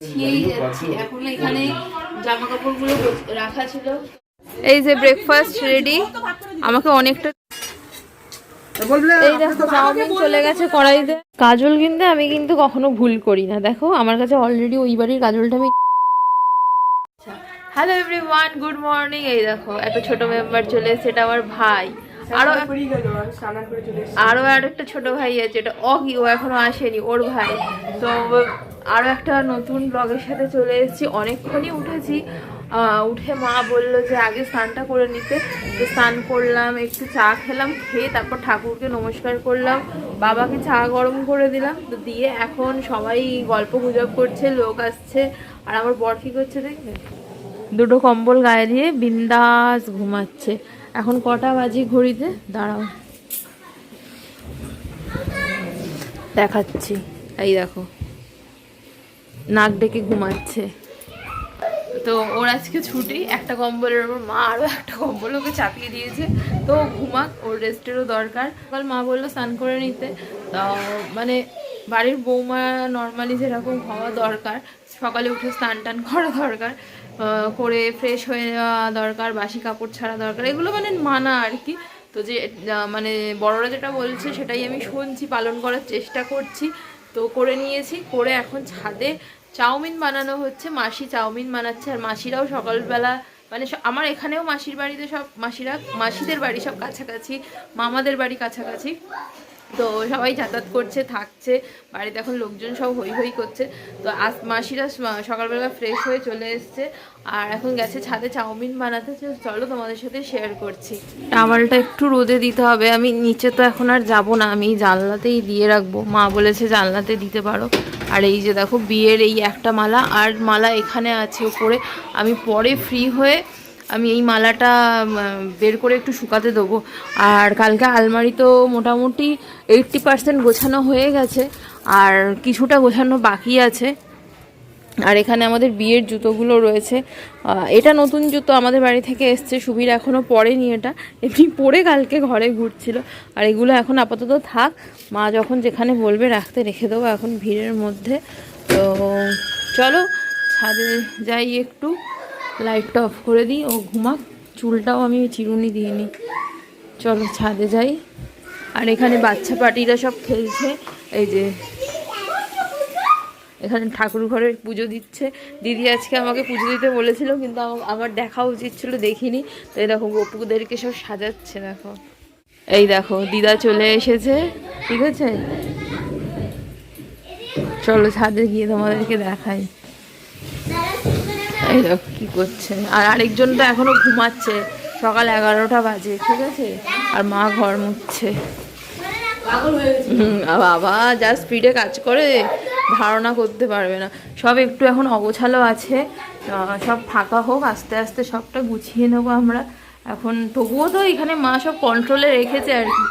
খেয়েই যাচ্ছি এখন এখানে জামা কাপড়গুলো রাখা ছিল। এই যে ব্রেকফাস্ট রেডি আমাকে অনেকটা এই দেখো চাউমিন চলে গেছে কড়াইতে। কাজল কিনতে আমি কিন্তু কখনো ভুল করি না। দেখো আমার কাছে অলরেডি ওই বাড়ির কাজলটা আমি হ্যালো এভরিওয়ান গুড মর্নিং এই দেখো একটা ছোট মেম্বার চলে এসেছে এটা আমার ভাই। আরও আরও আর একটা ছোট ভাই আছে এটা অগি ও এখনও আসেনি ওর ভাই। তো আরও একটা নতুন ব্লগের সাথে চলে এসেছি। অনেকক্ষণই উঠেছি। উঠে মা বলল যে, আগে স্নানটা করে নিতে। তো স্নান করলাম, একটু চা খেলাম, খেয়ে তারপর ঠাকুরকে নমস্কার করলাম। বাবাকে চা গরম করে দিলাম। তো দিয়ে এখন সবাই গল্প গুজব করছে, লোক আসছে। আর আমার বর কি করছে দেখবে? দুটো কম্বল গায়ে দিয়ে বিন্দাস ঘুমাচ্ছে। এখন কটা বাজি ঘড়িতে? দাঁড়াও। দেখাচ্ছি। এই দেখো। নাক ডেকে ঘুমাচ্ছে। তো ওর আজকে ছুটি, একটা কম্বলের ওপর, মা আরও একটা কম্বল ওকে চাপিয়ে দিয়েছে। তো ঘুমাক, ওর রেস্টেরও দরকার। কাল মা বলল স্নান করে নিতে। তো মানে বাড়ির বৌমা নর্মালি যেরকম হওয়া দরকার, সকালে উঠে স্নান টান করা দরকার করে ফ্রেশ হয়ে যাওয়া দরকার, বাসি কাপড় ছাড়া দরকার, এগুলো মানে মানা আর কি। তো যে মানে বড়রা যেটা বলছে সেটাই আমি শুনছি, পালন করার চেষ্টা করছি। তো করে নিয়েছি, করে এখন ছাদে চাউমিন বানানো হচ্ছে, মাসি চাউমিন বানাচ্ছে আর মাসিরাও সকালবেলা মানে আমার এখানেও মাসির বাড়িতে সব, মাসিরা, মাসিদের বাড়ি সব কাছাকাছি, মামাদের বাড়ি কাছাকাছি। তো সবাই যাতায়াত করছে, থাকছে, বাড়িতে এখন লোকজন সব হই হই করছে। তো আজ মাসিরা সকালবেলা ফ্রেশ হয়ে চলে এসছে আর এখন গেছে ছাদে চাউমিন বানাতে। চলো তোমাদের সাথে শেয়ার করছি। টাওয়ালটা একটু রোদে দিতে হবে, আমি নিচে তো এখন আর যাব না, আমি জানলাতেই দিয়ে রাখব। মা বলেছে জানলাতে দিতে পারো। আর এই যে দেখো বিয়ের এই একটা মালা, আর মালা এখানে আছে উপরে। আমি পরে ফ্রি হয়ে আমি এই মালাটা বের করে একটু শুকাতে দেবো। আর কালকে আলমারি তো মোটামুটি এইটটি পার্সেন্ট গোছানো হয়ে গেছে, আর কিছুটা গোছানো বাকি আছে। আর এখানে আমাদের বিয়ের জুতোগুলো রয়েছে। এটা নতুন জুতো আমাদের বাড়ি থেকে এসছে, সুবীর এখনও পরেনি এটা। এমনি পরে কালকে ঘরে ঘুরছিল। আর এগুলো এখন আপাতত থাক, মা যখন যেখানে বলবে রাখতে রেখে দেবো এখন ভিড়ের মধ্যে। তো চলো, ছাদে যাই একটু। লাইটটা অফ করে দিই, ও ঘুমাক। চুলটাও আমি চিরুনি দিইনি। চলো ছাদে যাই। আর এখানে বাচ্চা পার্টিরা সব খেলছে। এই যে, এখানে ঠাকুর ঘরে পুজো দিচ্ছে। দিদি আজকে আমাকে পুজো দিতে বলেছিল, কিন্তু আমা- আমার দেখা উচিত ছিল, দেখিনি। তো এই দেখো, গপুদেরকে সব সাজাচ্ছে, দেখো। এই দেখো, দিদা চলে এসেছে। ঠিক আছে? চলো ছাদে গিয়ে তোমাদেরকে দেখাই। এই দেখো কি করছে। আর আরেকজন তো এখনও ঘুমাচ্ছে। সকাল এগারোটা বাজে, ঠিক আছে? আর মা ঘর আর বাবা যা স্পিডে কাজ করে, ধারণা করতে পারবে না। সব একটু এখন অগোছালো আছে। সব ফাঁকা হোক, আস্তে আস্তে সবটা গুছিয়ে নেব আমরা। এখন তবুও তো এখানে মা সব কন্ট্রোলে রেখেছে আর কি।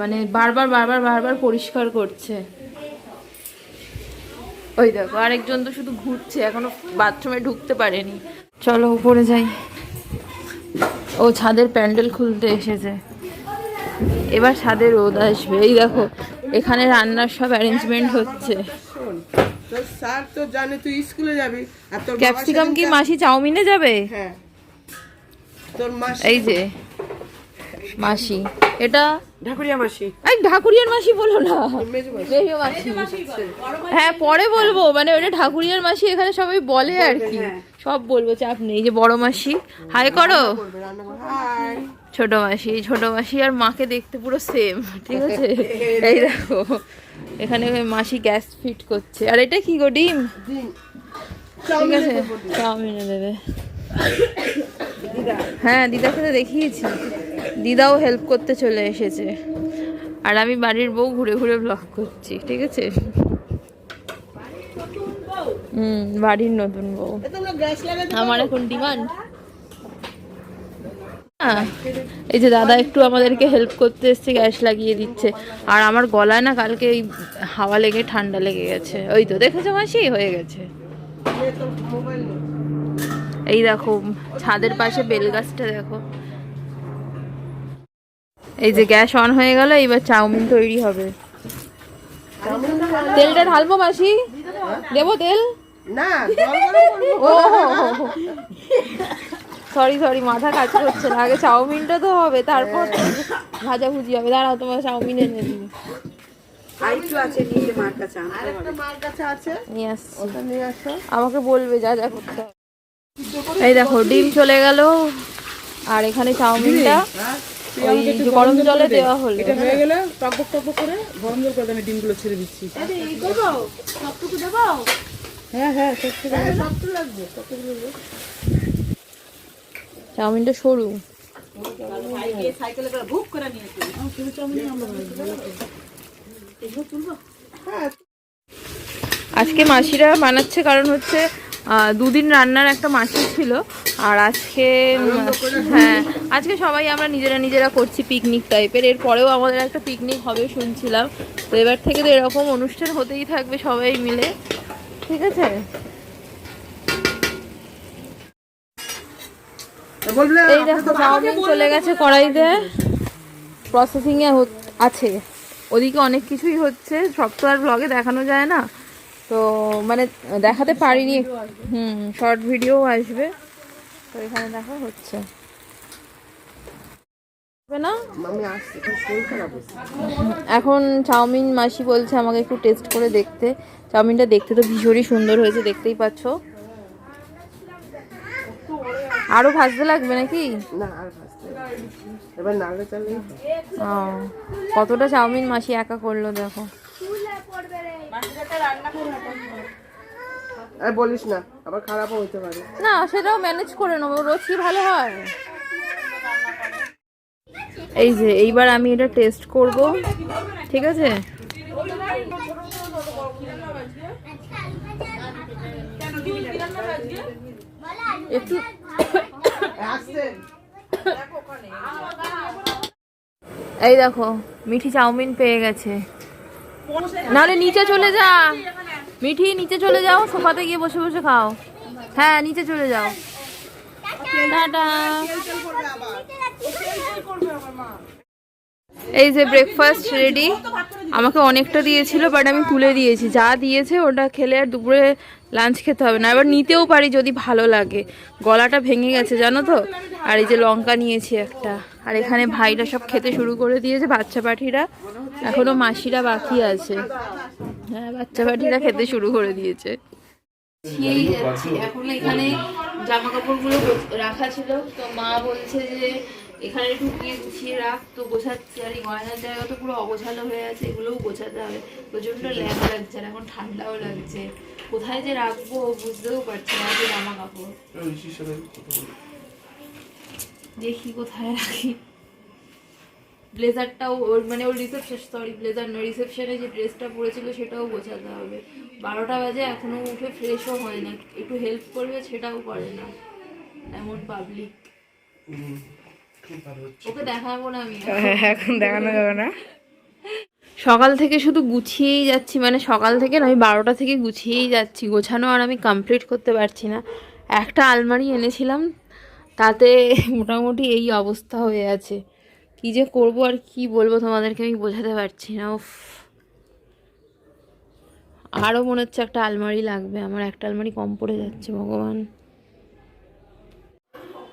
মানে বারবার বারবার বারবার পরিষ্কার করছে। ওই দেখো আরেকজন তো শুধু ঘুরছে এখনও বাথরুমে ঢুকতে পারেনি। চলো উপরে যাই। ও ছাদের প্যান্ডেল খুলতে এসেছে। এবার ছাদে রোদ আসবে। এই দেখো এখানে রান্নার সব অ্যারেঞ্জমেন্ট হচ্ছে। স্যার তো জানে তুই স্কুলে যাবি আর তোর ক্যাপসিকাম কি মাসি চাউমিনে যাবে? হ্যাঁ। তোর মাসি এই যে মাসি। এটা ঢাকুরিয়া মাসি। এই ঢাকুরিয়ার মাসি বলো না। মাসি। হ্যাঁ পরে বলব। মানে ওটা ঠাকুরিয়ার মাসি এখানে সবাই বলে আর কি। সব বলব চাপ নেই। যে বড় মাসি। হাই করো। ছোট মাসি ছোট মাসি আর মাকে দেখতে পুরো সেম ঠিক আছে? এই দেখো এখানে মাসি গ্যাস ফিট করছে। আর এটা কি গো ডিম? ঠিক আছে। চাউমিনে দেবে। হ্যাঁ দিদাকে তো দেখিয়েছি। দিদাও হেল্প করতে চলে এসেছে। আর আমি বাড়ির বউ ঘুরে ঘুরে ব্লগ করছি, ঠিক আছে? হুম, বাড়ির নতুন বউ। আমার এখন ডিমান্ড এই যে দাদা একটু আমাদেরকে হেল্প করতে এসছে, গ্যাস লাগিয়ে দিচ্ছে। আর আমার গলায় না কালকে এই হাওয়া লেগে, ঠান্ডা লেগে গেছে। ওই তো, দেখেছ মাসি? হয়ে গেছে নিয়ে তোর মোবাইল নে। এই দেখো ছাদের পাশে বেল গাছটা দেখো। এই যে গ্যাস অন হয়ে গেল এবার চাউমিন তৈরি হবে। তেলটা ঢালবো মাসি? দেবো তেল? না ও সরি সরি মাথা কাজ করছে না। আগে চাউমিনটা তো হবে তারপর ভাজা ভুজি হবে। দাঁড়াও তোমার চাউমিন এনে দিই। আমাকে বলবে যা যা করতে হবে। এই দেখো ডিম চলে গেল। আর এখানে চাউমিনটা হ্যাঁ ওই গরম জলে দেওয়া হলো। এটা হয়ে গেলে টকবক টকবক করে গরম জল করে আমি ডিমগুলো ছেড়ে দিচ্ছি। হ্যাঁ হ্যাঁ হ্যাঁ, লাগবে চাউমিনটা সরু। সাইকেলে করে ভুক করে নিয়েছি চাউমিন আমরা হ্যাঁ। আজকে মাসিরা বানাচ্ছে কারণ হচ্ছে দুদিন রান্নার একটা মাসি ছিল। আর আজকে হ্যাঁ আজকে সবাই আমরা নিজেরা নিজেরা করছি পিকনিক টাইপের এরপরেও আমাদের একটা পিকনিক হবে শুনছিলাম। তো এবার থেকে তো এরকম অনুষ্ঠান হতেই থাকবে সবাই মিলে। ঠিক আছে? এই দেখো চাউমিন চলে গেছে কড়াইতে। প্রসেসিং এ হত- আছে। ওদিকে অনেক কিছুই হচ্ছে। সব তো আর ব্লগে দেখানো যায় না। তো মানে দেখাতে পারিনি হুম শর্ট ভিডিও আসবে। তো এখানে দেখা হচ্ছে। না? এখন চাউমিন মাসি বলছে আমাকে একটু টেস্ট করে দেখতে। চাউমিনটা দেখতে তো ভীষণই সুন্দর হয়েছে দেখতেই পাচ্ছ। আরও ভাজতে লাগবে নাকি? কতটা চাউমিন মাসি একা করল দেখো। আর বলিস না আবার খারাপও হইতে পারে। না সেটাও ম্যানেজ করে নেব রোজ কি ভালো হয়? এই যে এইবার আমি এটা টেস্ট করব ঠিক আছে? একটু এই দেখো মিঠি চাউমিন পেয়ে গেছে। নাহলে নিচে চলে যা। মিঠি, নিচে চলে যাও, সোফাতে গিয়ে বসে বসে খাও। হ্যাঁ নিচে চলে যাও। এই যে ব্রেকফাস্ট রেডি আমাকে অনেকটা দিয়েছিল বাট আমি তুলে দিয়েছি। যা দিয়েছে, ওটা খেলে আর দুপুরে লাঞ্চ খেতে হবে না। এবার নিতেও পারি যদি ভালো লাগে। গলাটা ভেঙে গেছে, জানো তো? আর এই যে লঙ্কা নিয়েছি একটা। আর এখানে ভাইরা সব খেতে শুরু করে দিয়েছে, বাচ্চা পাঠিরা এখনও মাসিরা বাকি আছে। হ্যাঁ বাচ্চা পাঠিরা খেতে শুরু করে দিয়েছে। এখন এখানে জামা কাপড়গুলো রাখা ছিল। তো মা বলছে যে এখানে ঢুকিয়ে গুছিয়ে রাখ তো গোছাচ্ছি। আর এই গয়নার জায়গা তো পুরো অগোছালো হয়ে আছে এগুলোও গোছাতে হবে। প্রচণ্ড ল্যাগ লাগছে আর এখন ঠান্ডাও লাগছে। কোথায় যে রাখব বুঝতেও পারছি না যে জামা কাপড়। দেখি কোথায় রাখি। ব্লেজারটাও ওর মানে ওর রিসেপশন সরি ব্লেজার না রিসেপশনে যে ড্রেসটা পরেছিল সেটাও গোছাতে হবে। বারোটা বাজে এখনও উঠে ফ্রেশও হয় না। একটু হেল্প করবে সেটাও করে না। এমন পাবলিক এখন দেখানো না। সকাল থেকে শুধু গুছিয়েই যাচ্ছি মানে সকাল থেকে আমি বারোটা থেকে গুছিয়েই যাচ্ছি। গোছানো আর আমি কমপ্লিট করতে পারছি না। একটা আলমারি এনেছিলাম, তাতে মোটামুটি এই অবস্থা হয়ে আছে। কি যে করব আর কি বলব তোমাদেরকে আমি বোঝাতে পারছি না, উফ। আরও মনে হচ্ছে একটা আলমারি লাগবে, আমার একটা আলমারি কম পড়ে যাচ্ছে, ভগবান।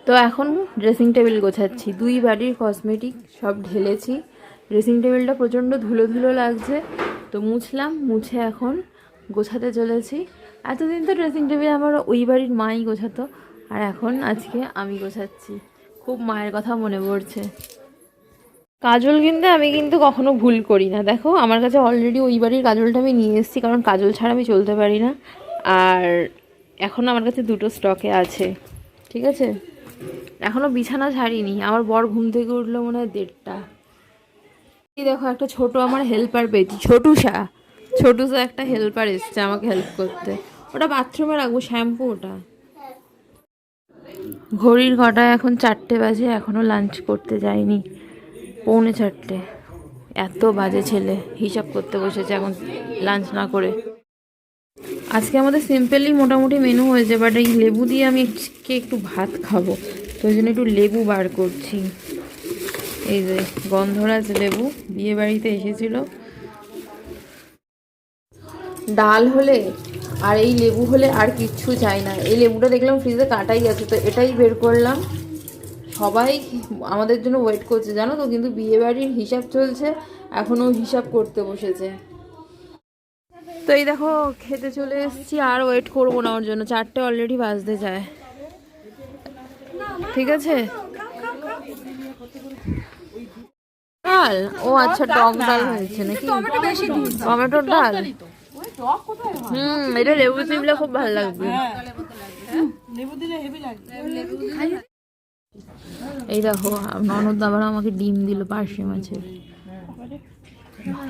তো এখন ড্রেসিং টেবিল গোছাচ্ছি। দুই বাড়ির কসমেটিক সব ঢেলেছি। ড্রেসিং টেবিলটা প্রচণ্ড ধুলো ধুলো লাগছে। তো মুছলাম, মুছে এখন গোছাতে চলেছি। এতদিন তো ড্রেসিং টেবিল আমার ওই বাড়ির মাই গোছাতো, আর এখন আজকে আমি গোছাচ্ছি। খুব মায়ের কথা মনে পড়ছে। কাজল কিনতে আমি কিন্তু কখনো ভুল করি না। দেখো, আমার কাছে অলরেডি ওই বাড়ির কাজলটা আমি নিয়ে এসেছি, কারণ কাজল ছাড়া আমি চলতে পারি না। আর এখন আমার কাছে দুটো স্টকে আছে। ঠিক আছে? এখনও বিছানা ছাড়িনি, আমার বর ঘুম থেকে উঠল মনে হয় দেড়টা। দেখো, একটা ছোট আমার হেল্পার পেয়েছি ছোটুসা ছোটুসা একটা হেল্পার এসছে আমাকে হেল্প করতে। ওটা বাথরুমে রাখব শ্যাম্পু ওটা। ঘড়ির ঘটায় এখন চারটে বাজে, এখনও লাঞ্চ করতে যাইনি, পৌনে চারটে। এত বাজে ছেলে, হিসাব করতে বসেছে এখন লাঞ্চ না করে। আজকে আমাদের সিম্পলি মোটামুটি মেনু হয়েছে বাট এই লেবু দিয়ে আমি আজকে একটু ভাত খাব। তো ওই জন্য একটু লেবু বার করছি। এই যে গন্ধরাজ লেবু বিয়ে বাড়িতে এসেছিল। ডাল হলে আর এই লেবু হলে আর কিচ্ছু চাই না। এই লেবুটা দেখলাম ফ্রিজে কাটাই আছে, তো এটাই বের করলাম। সবাই আমাদের জন্য ওয়েট করছে, জানো তো? কিন্তু বিয়ে বাড়ির হিসাব চলছে এখনও হিসাব করতে বসেছে। তো এই দেখো খেতে চলে এসেছি আর ওয়েট করব না ওর জন্য। চারটে অলরেডি বাজতে যায়। ঠিক আছে? ডাল? ও আচ্ছা টক ডাল হয়েছে নাকি? টমেটোর ডাল? হুম এটা লেবু চিপলে খুব ভালো লাগবে। এই দেখো ননদ আবার আমাকে ডিম দিল পার্শে মাছের।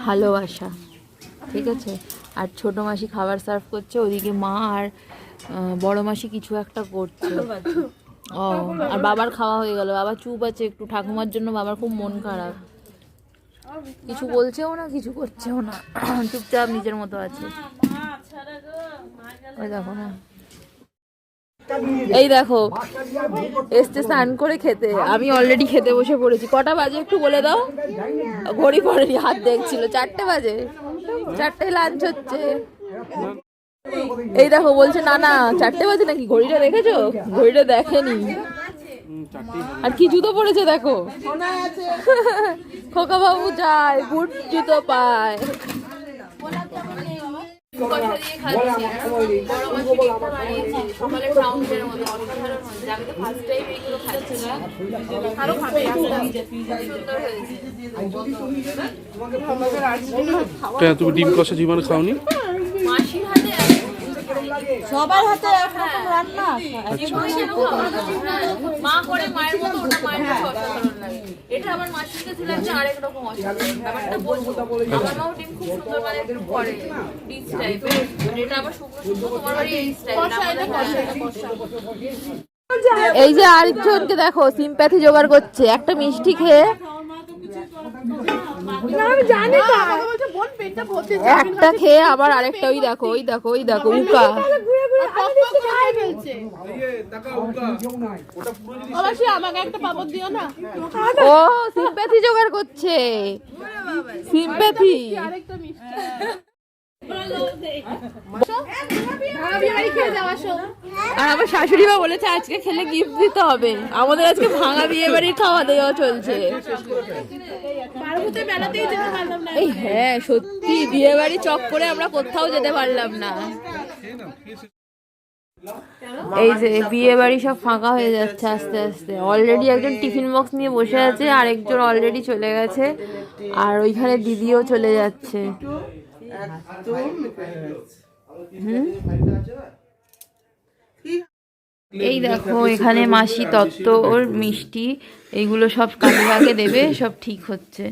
ভালোবাসা। ঠিক আছে? আর ছোট মাসি খাবার সার্ভ করছে, ওদিকে মা আর বড় মাসি কিছু একটা করছে। ও, আর বাবার খাওয়া হয়ে গেল। বাবা চুপ আছে একটু। ঠাকুমার জন্য বাবার খুব মন খারাপ। কিছু বলছেও না, কিছু করছেও না। চুপচাপ নিজের মতো আছে। ওই দেখো না। এই দেখো, এসছে স্নান করে খেতে। আমি অলরেডি খেতে বসে পড়েছি। কটা বাজে একটু বলে দাও। ঘড়ি পড়েনি, হাত দেখছিল। চারটে বাজে। চারটে লাঞ্চ হচ্ছে। এই দেখো বলছে, না না, চারটে বাজে নাকি? ঘড়িটা দেখেছ? ঘড়িটা দেখেনি। আর কি জুতো পড়েছে দেখো? খোকা বাবু যায়, বুট জুতো পায়। তুমি ডিম কষা জীবনে খাওনি? মাসির সবার হাতে একরকম রান্না মা করে মায়ের মতো ওটা মায়ের কাছে অসাধারণ লাগে। এটা আমার মাসির কাছে লাগছে আরেক রকম অসাধারণ। ব্যাপারটা বলব আমার মাও ডিম খুব সুন্দর মানে করে ডিশ টাইপের এটা আবার শুকনো শুকনো তোমার বাড়ি এই স্টাইল এই যে আরেকজনকে দেখো সিম্প্যাথি জোগাড় করছে। একটা মিষ্টি খেয়ে একটা খেয়ে আবার আরেকটা ওই দেখো ওই দেখো ওই দেখো উকা। ও সিম্প্যাথি জোগাড় করছে। সিম্প্যাথি। আর আমার শাশুড়ি মা বলেছে আজকে খেলে গিফট দিতে হবে। আমাদের আজকে খাওয়া চলছে। এই হ্যাঁ সত্যি চক করে আমরা কোথাও যেতে পারলাম না। এই যে বিয়ে বাড়ি সব ফাঁকা হয়ে যাচ্ছে আস্তে আস্তে। অলরেডি একজন টিফিন বক্স নিয়ে বসে আছে আর একজন অলরেডি চলে গেছে, আর ওইখানে দিদিও চলে যাচ্ছে। এই দেখো এখানে মাসি তত্ত্ব ওর মিষ্টি এইগুলো সব কাকিমাকে দেবে? সব ঠিক হচ্ছে।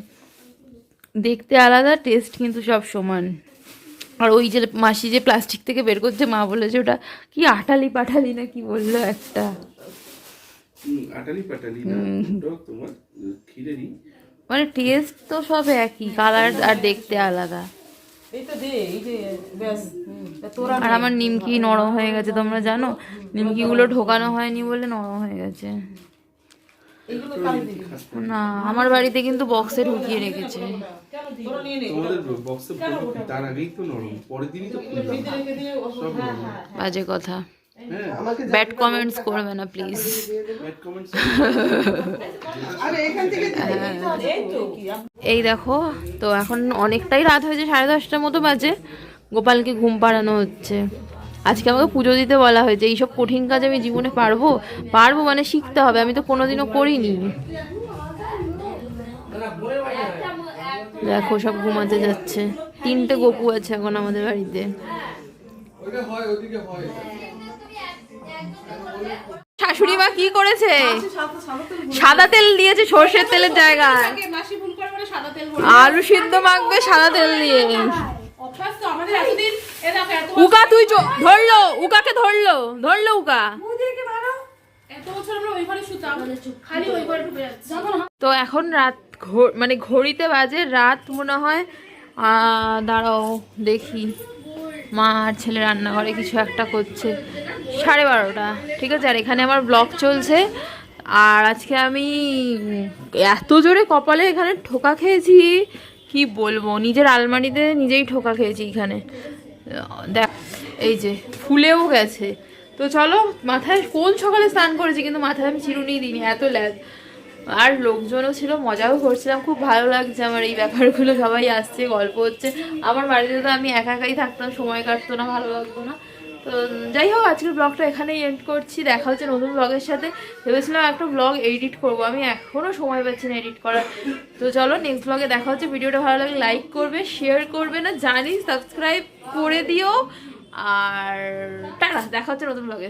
দেখতে আলাদা টেস্ট কিন্তু সব সমান। আর ওই যে মাসি যে প্লাস্টিক থেকে বের করছে মা বলেছে ওটা কি আটালি পাঠালি না কি বলল একটা? হুম, আটালি পাটালি না। তোমার মানে টেস্ট তো সব একই কালার আর দেখতে আলাদা। আর আমার নিমকি নরম হয়ে গেছে তোমরা জানো? নিমকিগুলো ঢোকানো হয়নি বলে নরম হয়ে গেছে। না আমার বাড়িতে কিন্তু বক্সে ঢুকিয়ে রেখেছে। বাজে কথা। ব্যাড কমেন্টস করবে না প্লিজ থেকে এই তো কি এই দেখো তো এখন অনেকটাই রাত হয়েছে সাড়ে দশটার মতো বাজে। গোপালকে ঘুম পাড়ানো হচ্ছে। আজকে আমাকে পুজো দিতে বলা হয়েছে এইসব কঠিন কাজ আমি জীবনে পারব? পারব মানে শিখতে হবে আমি তো কোনোদিনও করিনি। দেখো সব ঘুমাতে যাচ্ছে। তিনটে গপু আছে এখন আমাদের বাড়িতে। শাশুড়ি মা কি করেছে? সাদা তেল দিয়েছে। সর্ষের তেলের জায়গায়। আলু সিদ্ধ মাখবে সাদা তেল দিয়ে। উকা তুই চ- ধরলো উকাকে ধরলো ধরলো উকা এত বছর আমরা ওই ঘরে শুতাম। খালি ওই ঘরে ঢুকে যাচ্ছি। তো এখন রাত ঘো- মানে ঘড়িতে বাজে রাত মনে হয় দাঁড়াও দেখি। মা আর ছেলে রান্নাঘরে কিছু একটা করছে। সাড়ে বারোটা। ঠিক আছে, আর এখানে আমার ব্লগ চলছে। আর আজকে আমি এত জোরে কপালে এখানে ঠোকা খেয়েছি, কি বলব? নিজের আলমারিতে নিজেই ঠোকা খেয়েছি এখানে। দেখ, এই যে, ফুলেও গেছে। তো চলো, মাথায় কোন সকালে স্নান করেছি, কিন্তু মাথায় আমি চিরুনি দিইনি, এত ল্যাদ। আর লোকজনও ছিল, মজাও করছিলাম, খুব ভালো লাগছে আমার এই ব্যাপারগুলো। সবাই আসছে, গল্প হচ্ছে। আমার বাড়িতে তো আমি একা একাই থাকতাম, সময় কাটতো না, ভালো লাগতো না। তো যাই হোক, আজকের ব্লগটা এখানেই এন্ড করছি। দেখা হচ্ছে নতুন ব্লগের সাথে। ভেবেছিলাম একটা ব্লগ এডিট করব, আমি এখনও সময় পাচ্ছি না এডিট করার। তো চলো নেক্সট ব্লগে দেখা হচ্ছে। ভিডিওটা ভালো লাগে লাইক করবে শেয়ার করবে না জানি সাবস্ক্রাইব করে দিও। আর টাটা, দেখা হচ্ছে নতুন ব্লগে